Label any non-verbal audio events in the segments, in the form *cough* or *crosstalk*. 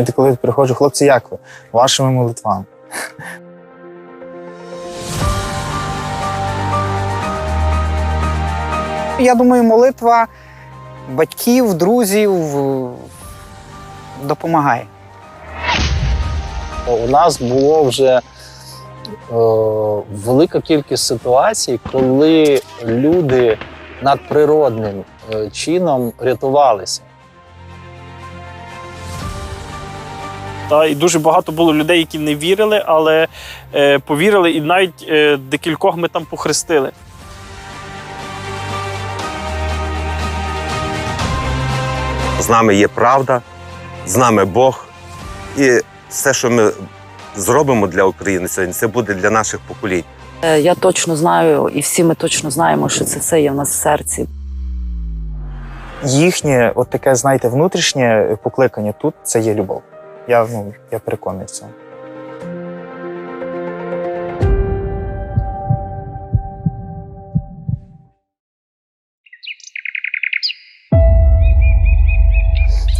Навіть коли приходжу, хлопці, як ви? Вашими молитвами. Я думаю, молитва батьків, друзів е, допомагає. У нас було вже е, велика кількість ситуацій, коли люди надприродним е, чином рятувалися. Та і дуже багато було людей, які не вірили, але е, повірили, і навіть е, декількох ми там похрестили. З нами є правда, з нами Бог. І все, що ми зробимо для України сьогодні, це буде для наших поколінь. Е, Я точно знаю, і всі ми точно знаємо, що це все є в нас в серці. Їхнє, от таке, знаєте, внутрішнє покликання тут це є любов. Я, ну, я переконаний в цьому.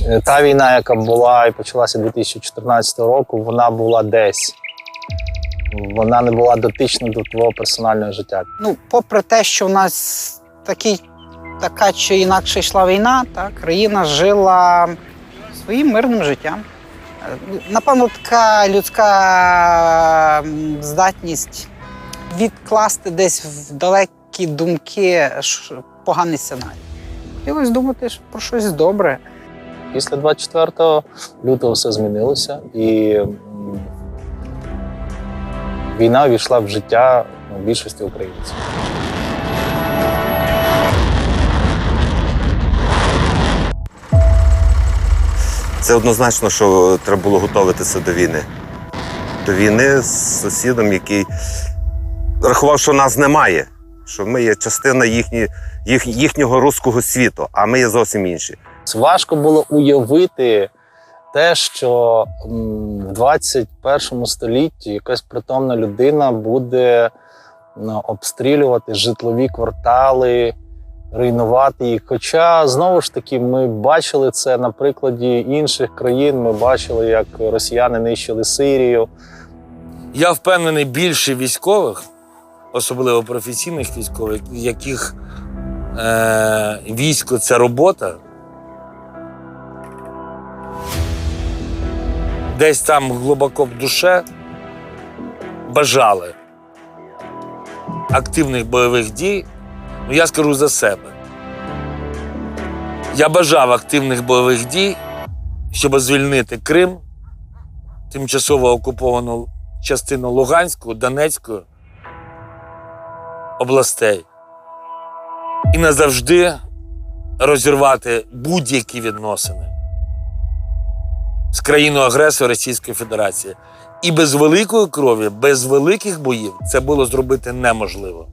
Е, Та війна, яка була і почалася 2014 року, вона була десь. Вона не була дотична до твого персонального життя. Ну, попри те, що в нас такий, така чи інакше йшла війна, так, країна жила своїм мирним життям. Напевно, така людська здатність відкласти десь в далекі думки поганий сценарій. Хотілося думати про щось добре. Після 24 лютого все змінилося, і війна увійшла в життя більшості українців. Це однозначно, що треба було готуватися до війни. До війни з сусідом, який рахував, що нас немає, що ми є частина їхні, їх, їхнього руського світу, а ми є зовсім інші. Важко було уявити те, що в 21 столітті якась притомна людина буде обстрілювати житлові квартали, руйнувати їх. Хоча знову ж таки ми бачили це на прикладі інших країн. Ми бачили, як росіяни нищили Сирію. Я впевнений, більше військових, особливо професійних військових, яких е, військо це робота. Десь там глибоко в душе бажали активних бойових дій. Ну, я скажу за себе. Я бажав активних бойових дій, щоб звільнити Крим, тимчасово окуповану частину Луганської, Донецької областей і назавжди розірвати будь-які відносини з країною агресором Російської Федерації. І без великої крові, без великих боїв це було зробити неможливо.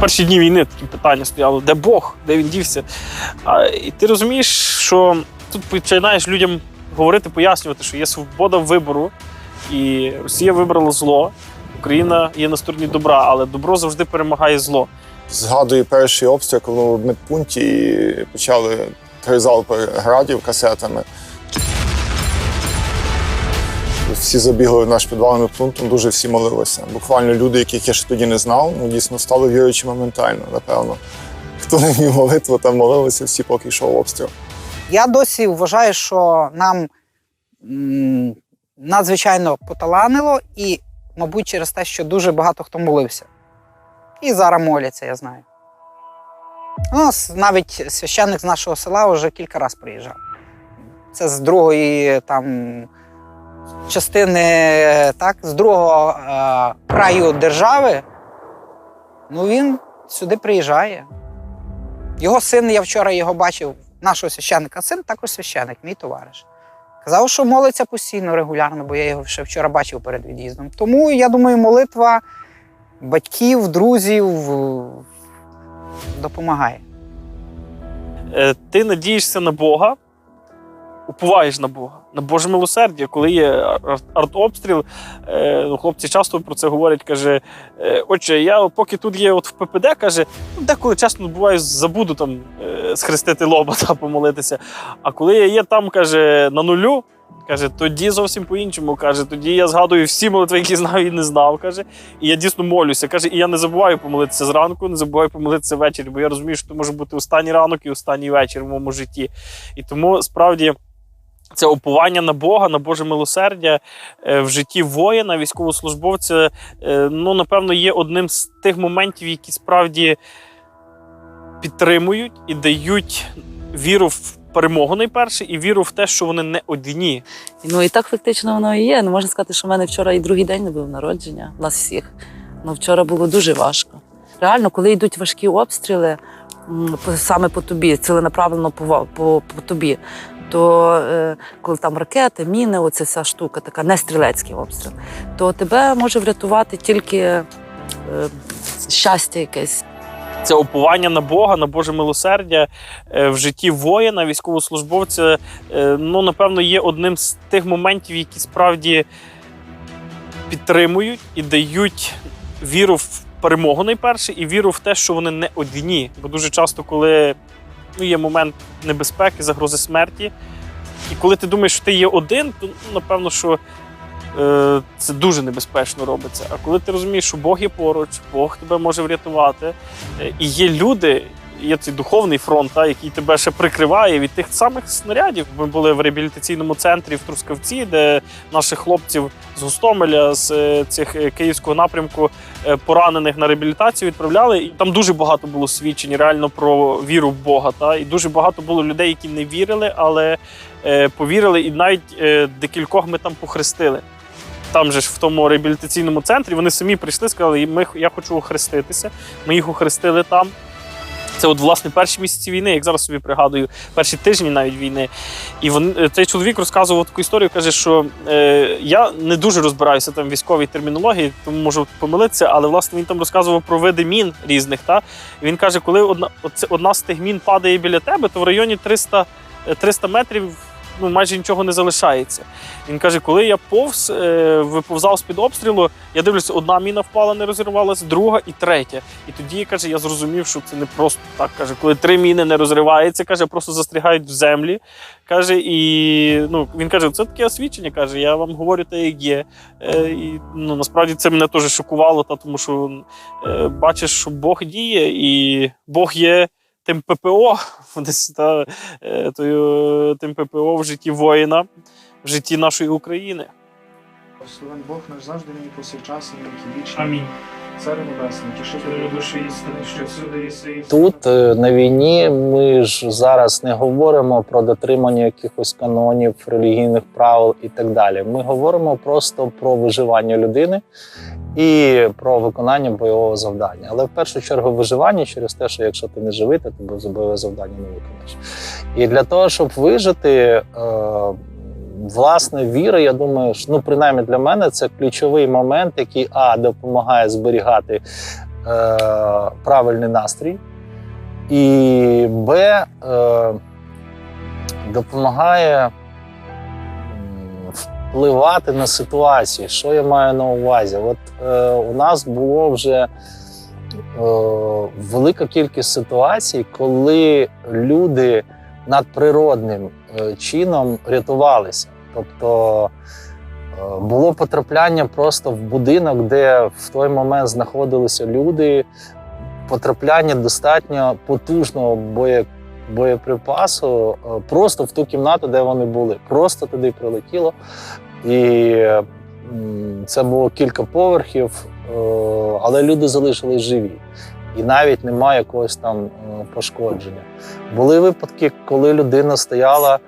Перші дні війни такі питання стояли: де Бог, де він дівся? А, і ти розумієш, що тут починаєш людям говорити, пояснювати, що є свобода вибору, і Росія вибрала зло, Україна є на стороні добра, але добро завжди перемагає зло. Згадую перший обстріл, коли в медпункті почали три залпи градів касетами. Всі забігли в наш підвал медпунктом, дуже всі молилися. Буквально люди, яких я ще тоді не знав, ну дійсно стали віруючи моментально, напевно. Хто не вмів молитву, там молилися всі, поки йшов обстріл. Я досі вважаю, що нам м, надзвичайно поталанило, і, мабуть, через те, що дуже багато хто молився. І зараз моляться, я знаю. У нас навіть священник з нашого села вже кілька разів приїжджав. Це з другої там частини, так, з другого е, краю держави. Ну він сюди приїжджає. Його син, я вчора його бачив, нашого священника, син також священник, мій товариш. Казав, що молиться постійно, регулярно, бо я його ще вчора бачив перед від'їздом. Тому я думаю, молитва батьків, друзів е, допомагає. Е, ти надієшся на Бога, уповаєш на Бога, на Боже милосердя, коли є ар- артобстріл. Е, ну, хлопці часто про це говорять. каже: е, Отче, я поки тут є от в ППД, каже, ну, деколи чесно буває, забуду там е, схрестити лоба *laughs* та помолитися. А коли я є там, каже, на нулю. Каже, тоді зовсім по-іншому. Каже, тоді я згадую всі молитви, які знав і не знав. Каже, і я дійсно молюся. Каже, і я не забуваю помолитися зранку, не забуваю помолитися ввечері, бо я розумію, що це може бути останній ранок і останній вечір в моєму житті. І тому справді. Це уповання на Бога, на Боже милосердя е, в житті воїна, військовослужбовця, е, ну, напевно, є одним з тих моментів, які справді підтримують і дають віру в перемогу найперше, і віру в те, що вони не одні. Ну і так фактично воно і є. Ну можна сказати, що в мене вчора і другий день не був народження, нас всіх. Ну вчора було дуже важко. Реально, коли йдуть важкі обстріли, саме по тобі, ціленаправлено по, по, по тобі, то е, коли там ракети, міни, оця вся штука, така не стрілецький обстріл, то тебе може врятувати тільки е, щастя якесь. Це уповання на Бога, на Боже милосердя е, в житті воїна, військовослужбовця, ну, напевно, є одним з тих моментів, які справді підтримують і дають віру в перемогу найперше, і віру в те, що вони не одні. Бо дуже часто, коли є момент небезпеки, загрози смерті, і коли ти думаєш, що ти є один, то ну, напевно, що е, це дуже небезпечно робиться. А коли ти розумієш, що Бог є поруч, Бог тебе може врятувати, е, і є люди. Є цей духовний фронт, та, який тебе ще прикриває від тих самих снарядів. Ми були в реабілітаційному центрі в Трускавці, де наших хлопців з Гостомеля, з е, цих е, київського напрямку е, поранених на реабілітацію відправляли. І там дуже багато було свідчень реально про віру в Бога. Та і дуже багато було людей, які не вірили, але повірили, і навіть декількох ми там похрестили. Там же ж в тому реабілітаційному центрі вони самі прийшли, сказали, ми, я хочу охреститися. Ми їх охрестили там. Це от власне перші місяці війни, як зараз собі пригадую, перші тижні навіть війни. І він, е, цей чоловік розказував таку історію, каже, що е, я не дуже розбираюся там військовій термінології, тому можу помилитися, але власне він там розказував про види мін різних. Та? І він каже, коли одна, одна з тих мін падає біля тебе, то в районі 300, е, 300 метрів ну, майже нічого не залишається. Він каже, коли я повз, е, виповзав з-під обстрілу, я дивлюся, одна міна впала, не розірвалася, друга і третя. І тоді каже, я зрозумів, що це не просто так. Каже, коли три міни не розриваються, каже, просто застрягають в землі. Каже, і ну він каже, це таке освічення. каже, я вам говорю те, як є. Е, і ну насправді це мене теж шокувало, та тому що е, бачиш, що Бог діє, і Бог є тим ППО, *laughs* десь та, е, тою, тим ППО в житті воїна, в житті нашої України. Слава Бог наш завжди нині повсякчас і нині вічний. Амінь. Царю небесний, тішителю душі істини, що всюди єси. Тут е, на війні ми ж зараз не говоримо про дотримання якихось канонів, релігійних правил і так далі. Ми говоримо просто про виживання людини і про виконання бойового завдання. Але в першу чергу виживання через те, що якщо ти не живий, то ти бойове завдання не виконаєш. І для того, щоб вижити. Власне, віра, я думаю, що, ну принаймні для мене це ключовий момент, який а допомагає зберігати е, правильний настрій, і Б е, допомагає впливати на ситуацію. Що я маю на увазі? От е, у нас було вже е, велика кількість ситуацій, коли люди надприродним е, чином рятувалися. Тобто е, було потрапляння просто в будинок, де в той момент знаходилися люди, потрапляння достатньо потужного боє, боєприпасу е, просто в ту кімнату, де вони були. Просто туди прилетіло. І це було кілька поверхів, е, але люди залишились живі. І навіть немає якогось там пошкодження. Були випадки, коли людина стояла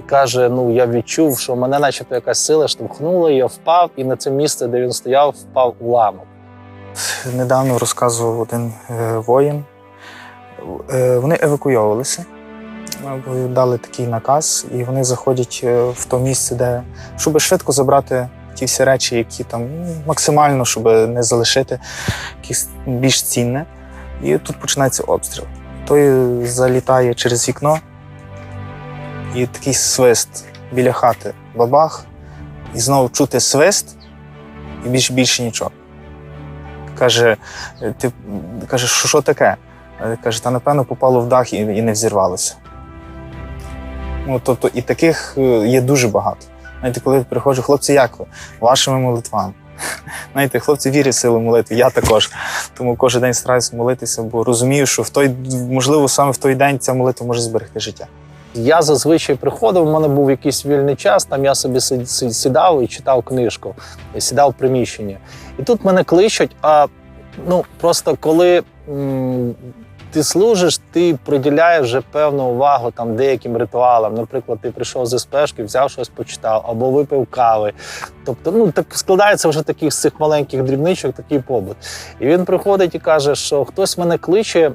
і каже: Ну, я відчув, що мене, начебто, якась сила штовхнула, я впав, і на це місце, де він стояв, впав уламок. Недавно розказував один е, воїн. Е, вони евакуйовувалися, дали такий наказ, і вони заходять е, в то місце, де щоб швидко забрати ті всі речі, які там ну, максимально, щоб не залишити якісь більш цінне. І тут починається обстріл. Той залітає через вікно, і такий свист. біля хати бабах, і знову чути свист, і більше більше нічого. Каже, «Е, ти каже, що, що таке? Е, Каже, та напевно попало в дах і, і не взірвалося. Ну, тобто, і таких е, є дуже багато. Знаєте, коли приходжу, хлопці, як ви? Вашими молитвами. *laughs* Знаєте, хлопці вірять в силу молитви, я також. Тому кожен день стараюся молитися, бо розумію, що в той, можливо, саме в той день ця молитва може зберегти життя. Я зазвичай приходив, у мене був якийсь вільний час, там я собі сідав і читав книжку, і сідав в приміщенні. І тут мене кличуть, а ну просто коли м, ти служиш, ти приділяєш вже певну увагу там деяким ритуалам. Наприклад, ти прийшов з СПшки, взяв щось почитав, або випив кави. Тобто, ну так складається вже таких з цих маленьких дрібничок, такий побут. І він приходить і каже, що хтось мене кличе,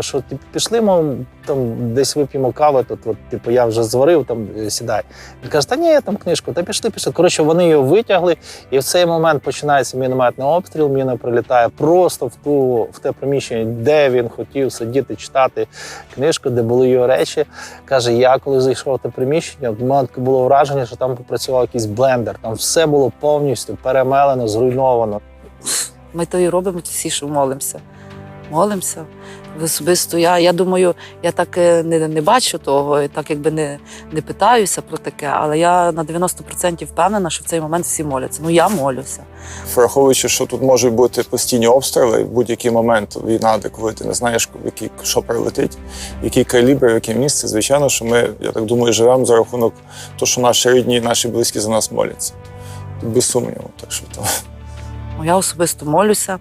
що типу, пішли, мов, там десь вип'ємо кави, тут, от, типу, я вже зварив, там е, сідай. Він каже, та ні, я там книжку, та пішли, пішли. Коротше, вони його витягли, і в цей момент починається мінометний обстріл. Міна прилітає просто в ту в те приміщення, де він хотів сидіти, читати книжку, де були його речі. Каже, я коли зайшов в те приміщення, в мене було враження, що там попрацював якийсь блендер. Там все було повністю перемелено, зруйновано. Ми то і робимо всі, що молимося. Молимося. Особисто я, я думаю, я так е, не, не бачу того, і так якби не, не питаюся про таке, але я на 90% впевнена, що в цей момент всі моляться. Ну я молюся. Враховуючи, що тут можуть бути постійні обстріли, в будь-який момент війна, де коли ти не знаєш, який що прилетить, який калібр, яке місце, звичайно, що ми, я так думаю, живемо за рахунок того, що наші рідні і наші близькі за нас моляться. Без сумніву. Так що то. Ну, Я особисто молюся.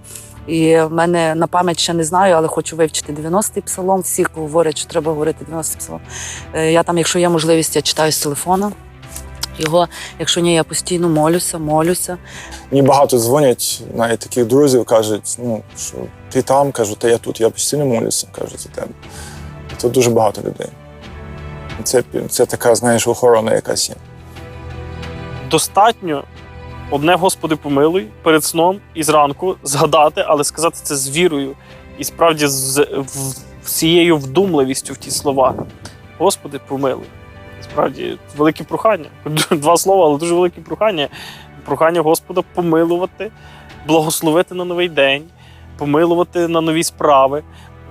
І в мене на пам'ять ще не знаю, але хочу вивчити 90-й псалом. Всі говорять, що треба говорити 90-й псалом. Е, Я там, якщо є можливість, я читаю з телефона. Його, якщо ні, я постійно молюся, молюся. Мені багато дзвонять, навіть таких друзів кажуть, ну, що ти там, кажу, та я тут, я постійно молюся, кажуть за тебе. Тут дуже багато людей. Це, це така, знаєш, охорона якась є. Достатньо одне Господи помилуй перед сном і зранку згадати, але сказати це з вірою і справді з всією вдумливістю в ті слова. Господи, помилуй. Справді велике прохання. *laughs* Два слова, але дуже велике прохання. Прохання Господа помилувати, благословити на новий день, помилувати на нові справи.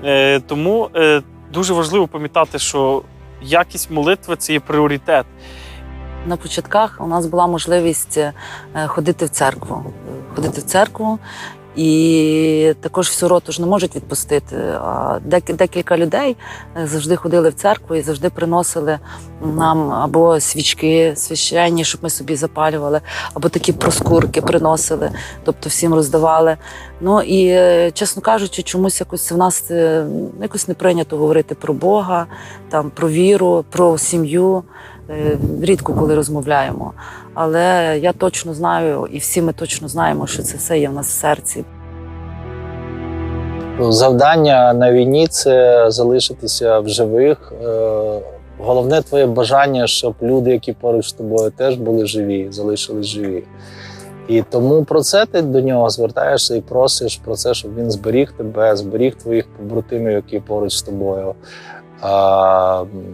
Е, тому е, дуже важливо пам'ятати, що якість молитви це є пріоритет. На початках у нас була можливість е, ходити в церкву. Ходити в церкву. І також всю роту ж не можуть відпустити. А декілька людей е, завжди ходили в церкву і завжди приносили нам або свічки священні, щоб ми собі запалювали, або такі проскурки приносили, тобто всім роздавали. Ну і е, чесно кажучи, чомусь якось в нас якось не прийнято говорити про Бога, там про віру, про сім'ю. Е, Рідко коли розмовляємо. Але я точно знаю, і всі ми точно знаємо, що це все є в нас в серці. Завдання на війні це залишитися в живих. Е, Головне твоє бажання, щоб люди, які поруч з тобою, теж були живі, залишились живі. І тому про це ти до нього звертаєшся і просиш про це, щоб він зберіг тебе, зберіг твоїх побратимів, які поруч з тобою.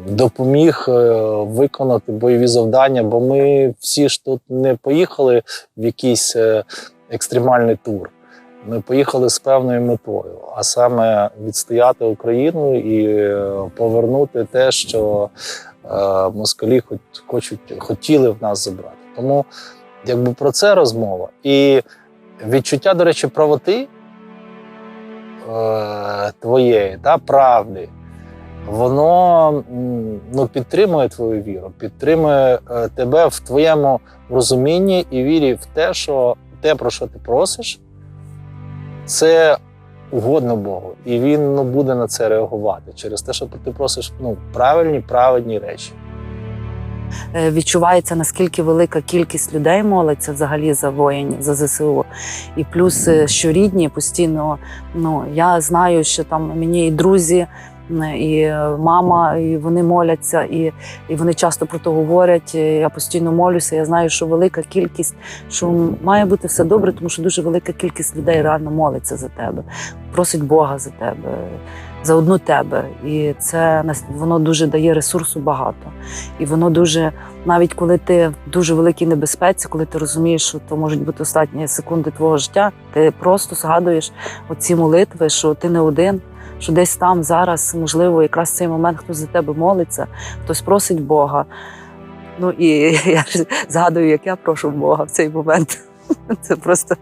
Допоміг е, виконати бойові завдання, бо ми всі ж тут не поїхали в якийсь е, екстремальний тур. Ми поїхали з певною метою, а саме відстояти Україну і е, повернути те, що москалі хоч, хочуть, хотіли в нас забрати. Тому якби про це розмова. І відчуття, до речі, правоти твоєї, та, правди, воно ну, підтримує твою віру, підтримує е, тебе в твоєму розумінні і вірі в те, що те, про що ти просиш, це угодно Богу, і він ну, буде на це реагувати через те, що ти просиш ну, правильні, праведні речі. Е, Відчувається наскільки велика кількість людей молиться взагалі за воїнів, за ЗСУ. І плюс, е, що рідні постійно, ну я знаю, що там мені і друзі. І мама, і вони моляться, і, і вони часто про то говорять. Я постійно молюся. Я знаю, що велика кількість, що має бути все добре, тому що дуже велика кількість людей реально молиться за тебе, просить Бога за тебе, за одну тебе. І це воно дуже дає ресурсу багато. І воно дуже, навіть коли ти в дуже великій небезпеці, коли ти розумієш, що то можуть бути останні секунди твого життя, ти просто згадуєш оці молитви, що ти не один. Що десь там зараз, можливо, якраз в цей момент хтось за тебе молиться, хтось просить Бога. Ну і *laughs* я згадую, як я прошу Бога в цей момент. *laughs* Це просто,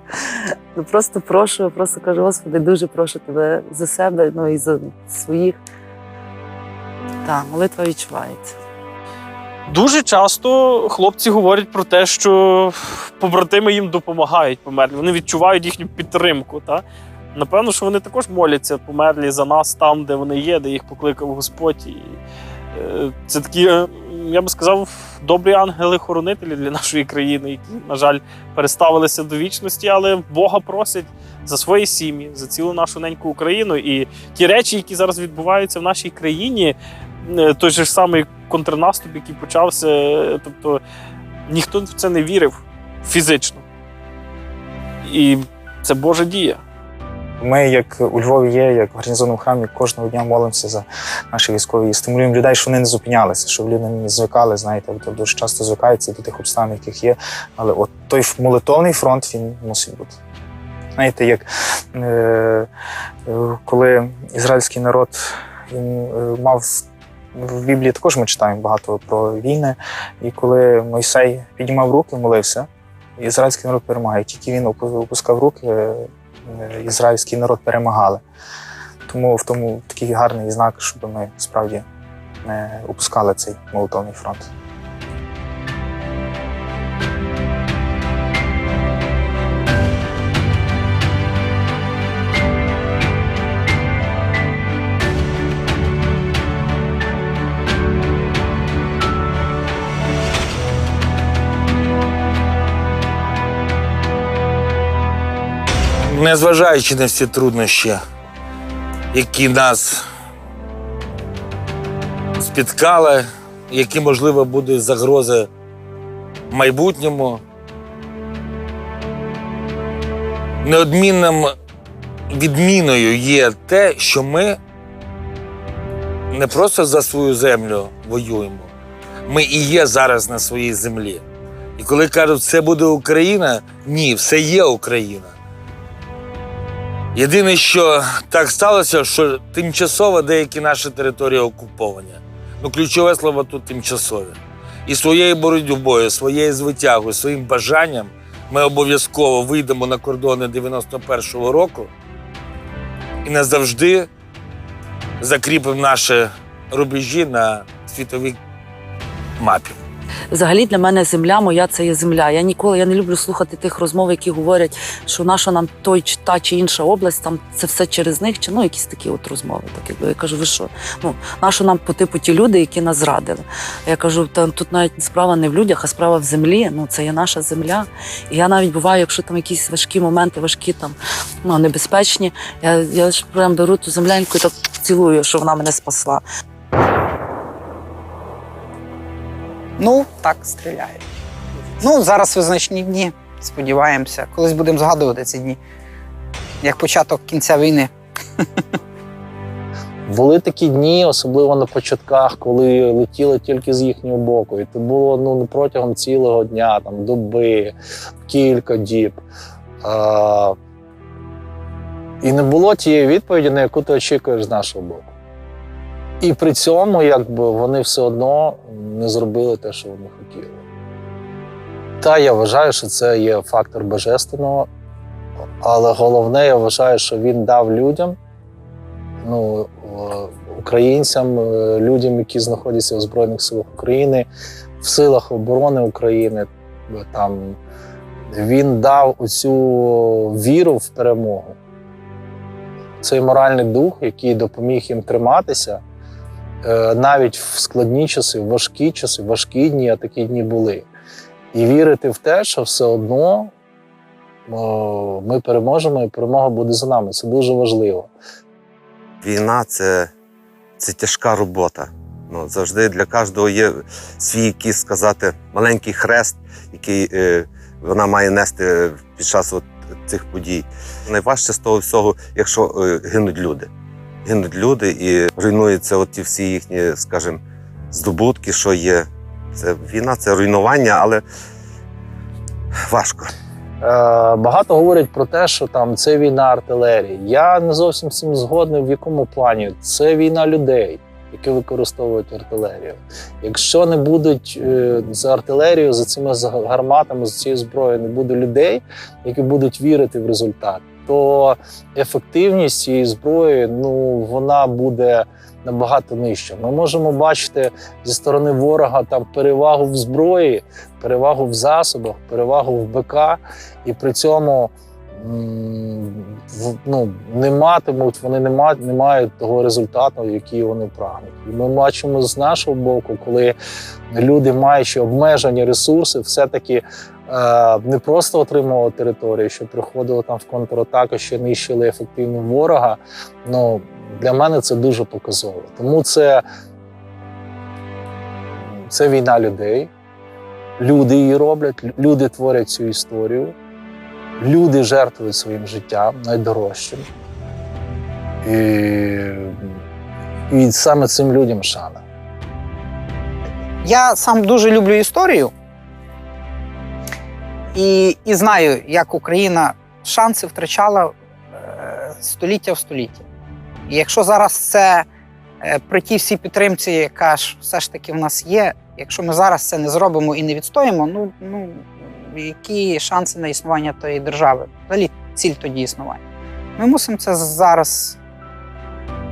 ну просто прошу, просто кажу, Господи, дуже прошу тебе за себе, ну і за своїх. Так, молитва відчувається. Дуже часто хлопці говорять про те, що побратими їм допомагають померлі. Вони відчувають їхню підтримку. Та? Напевно, що вони також моляться померлі за нас там, де вони є, де їх покликав Господь. І, е, це такі, е, я би сказав, добрі ангели-хоронителі для нашої країни, які, на жаль, переставилися до вічності, але Бога просять за свої сім'ї, за цілу нашу неньку Україну. І ті речі, які зараз відбуваються в нашій країні, е, той же ж самий контрнаступ, який почався, тобто ніхто в це не вірив фізично. І це Божа дія. Ми, як у Львові є, як в гарнізонному храмі, кожного дня молимося за наші військові і стимулюємо людей, щоб вони не зупинялися, щоб люди не звикали, знаєте, бо дуже часто звикаються до тих обставин, яких є. Але от той молитовний фронт він мусить бути. Знаєте, як е, е, коли ізраїльський народ він е, мав в Біблії також ми читаємо багато про війни, і коли Мойсей піднімав руки, молився, ізраїльський народ перемагає. Тільки він опускав руки, ізраїльський народ перемагали. Тому в тому такий гарний знак, щоб ми справді не опускали цей молотовний фронт. Незважаючи на всі труднощі, які нас спіткали, які, можливо, будуть загрози в майбутньому, неодмінним відміною є те, що ми не просто за свою землю воюємо, ми і є зараз на своїй землі. І коли кажуть, це буде Україна, ні, все є Україна. Єдине, що так сталося, що тимчасово деякі наші території окуповані. Ну, ключове слово тут тимчасові. І своєю боротьбою, своєю звитягою, своїм бажанням ми обов'язково вийдемо на кордони 91-го року і назавжди закріпимо наші рубежі на світовій мапі. Взагалі для мене земля моя це є земля. Я ніколи я не люблю слухати тих розмов, які говорять, що наша нам той чи та чи інша область, там це все через них, чи ну якісь такі от розмови. Так якби я кажу, ви що? Ну нащо нам по типу ті люди, які нас зрадили? Я кажу, та тут навіть справа не в людях, а справа в землі. Ну це є наша земля. І я навіть буваю, якщо там якісь важкі моменти, важкі там ну небезпечні. Я, я ж прям беру ту земляньку і так цілую, що вона мене спасла. Ну, так стріляють. Ну, зараз визначні дні. Сподіваємося, колись будемо згадувати ці дні. Як початок кінця війни. *laughs* Були такі дні, особливо на початках, коли летіли тільки з їхнього боку. І це було ну, протягом цілого дня, там, доби, кілька діб. А, і не було тієї відповіді, на яку ти очікуєш з нашого боку. І при цьому, якби вони все одно не зробили те, що вони хотіли. Та я вважаю, що це є фактор божественного, але головне, я вважаю, що він дав людям ну, е, українцям, е, людям, які знаходяться у Збройних силах України, в силах оборони України. е, Там, він дав оцю віру в перемогу. Цей моральний дух, який допоміг їм триматися, навіть в складні часи, в важкі часи, в важкі дні, а такі дні були. І вірити в те, що все одно ми переможемо, і перемога буде за нами. Це дуже важливо. Війна це, це тяжка робота. Ну, завжди для кожного є свій якийсь сказати маленький хрест, який е, вона має нести під час от цих подій. Найважче з того всього, якщо е, гинуть люди. Гинуть люди і руйнуються от ті всі їхні, скажімо, здобутки, що є. Це війна, це руйнування, але важко. Е, Багато говорять про те, що там це війна артилерії. Я не зовсім з цим згодний. В якому плані це війна людей, які використовують артилерію. Якщо не будуть е, за артилерією, за цими гарматами, за цією зброєю, не буде людей, які будуть вірити в результат, то ефективність цієї зброї ну вона буде набагато нижча. Ми можемо бачити зі сторони ворога там перевагу в зброї, перевагу в засобах, перевагу в БК, і при цьому ну, не матимуть, вони не, ма- не мають того результату, який вони прагнуть. І ми бачимо з нашого боку, коли люди, маючи обмежені ресурси, все-таки е, не просто отримували територію, що приходили там в контратаку, що нищили ефективно ворога. Ну, для мене це дуже показово. Тому це, це війна людей. Люди її роблять, люди творять цю історію, люди жертвують своїм життям найдорожчим. І, і саме цим людям шана. Я сам дуже люблю історію і, і знаю, як Україна шанси втрачала е, століття в століття. І якщо зараз це е, при тій всій підтримці, яка ж все ж таки в нас є, якщо ми зараз це не зробимо і не відстоїмо, ну, ну які шанси на існування тої держави? Взагалі ціль тоді існування. Ми мусимо це зараз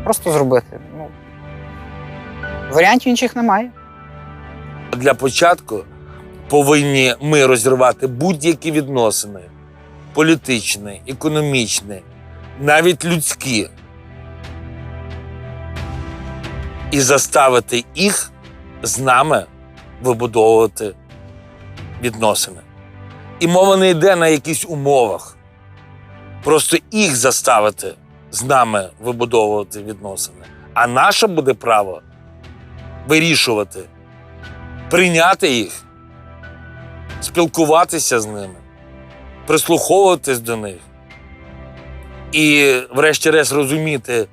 просто зробити. Ну, варіантів інших немає. Для початку повинні ми розірвати будь-які відносини політичні, економічні, навіть людські, і заставити їх з нами вибудовувати відносини. І мова не йде на якісь умовах. Просто їх заставити з нами вибудовувати відносини. А наше буде право вирішувати, прийняти їх, спілкуватися з ними, прислуховуватись до них. І, врешті-решт, розуміти,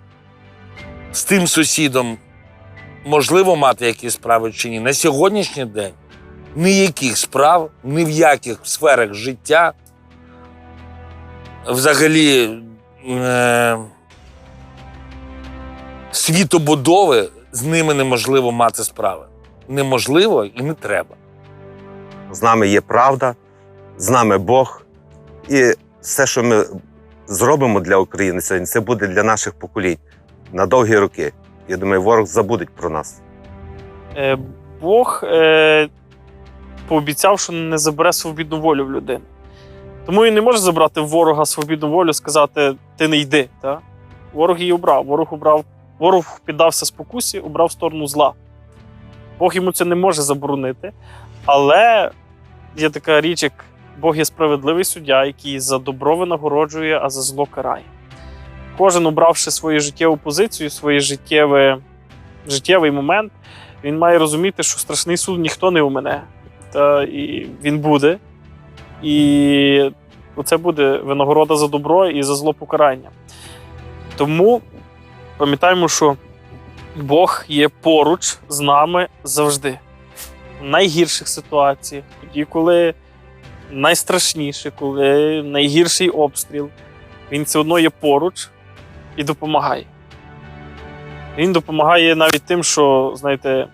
з тим сусідом можливо мати якісь справи чи ні. На сьогоднішній день ніяких справ, ні в яких сферах життя взагалі е- світобудови з ними неможливо мати справи. Неможливо і не треба. З нами є правда, з нами Бог. І все, що ми зробимо для України сьогодні, це буде для наших поколінь на довгі роки. Я думаю, ворог забудеть про нас. Е, Бог е, пообіцяв, що не забере свобідну волю в людини. Тому він не може забрати ворога свобідну волю, сказати ти не йди. Та? Ворог її обрав. Ворог обрав, ворог піддався спокусі, обрав сторону зла. Бог йому це не може заборонити. Але є така річ, як Бог є справедливий суддя, який за добро винагороджує, а за зло карає. Кожен, обравши свою життєву позицію, свій життєвий, момент, він має розуміти, що страшний суд ніхто не умене. Та і він буде. І це буде винагорода за добро і за зло покарання. Тому пам'ятаємо, що Бог є поруч з нами завжди. В найгірших ситуаціях, тоді, коли найстрашніше, коли найгірший обстріл, він все одно є поруч і допомагає. Він допомагає навіть тим, що, знаєте,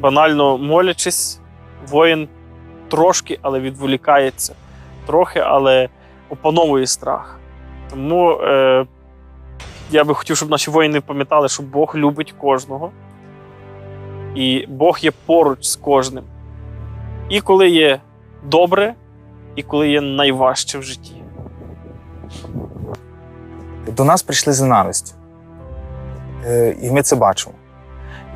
банально молячись, воїн трошки, але відволікається, трохи, але опановує страх. Тому е, я би хотів, щоб наші воїни пам'ятали, що Бог любить кожного, і Бог є поруч з кожним. І коли є добре, і коли є найважче в житті. До нас прийшли з ненавистю. Е, І ми це бачимо.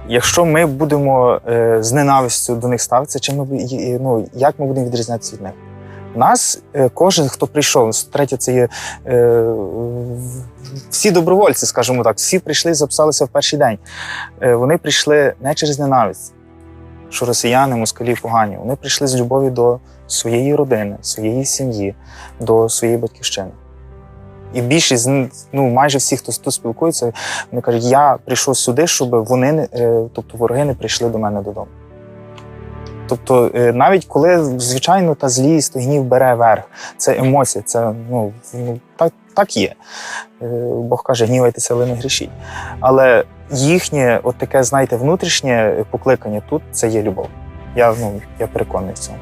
Якщо ми будемо е, з ненавистю до них ставитися, чим ми, ну, як ми будемо відрізнятися від них? У нас е, кожен, хто прийшов, третє, це є е, всі добровольці, скажімо так, всі прийшли і записалися в перший день. Е, Вони прийшли не через ненависть, що росіяни, москалі погані. Вони прийшли з любов'ю до своєї родини, своєї сім'ї, до своєї батьківщини. І більшість, ну майже всі, хто тут спілкується, вони кажуть, я прийшов сюди, щоб вони, е, тобто вороги не прийшли до мене додому. Тобто, е, навіть коли, звичайно, та злість, то гнів бере верх, це емоції, це ну, ну так, так є. Е, Бог каже, гнівайтеся, але не грішіть. Але їхнє, от таке, знаєте, внутрішнє покликання тут це є любов. Я, ну, я переконаний в цьому.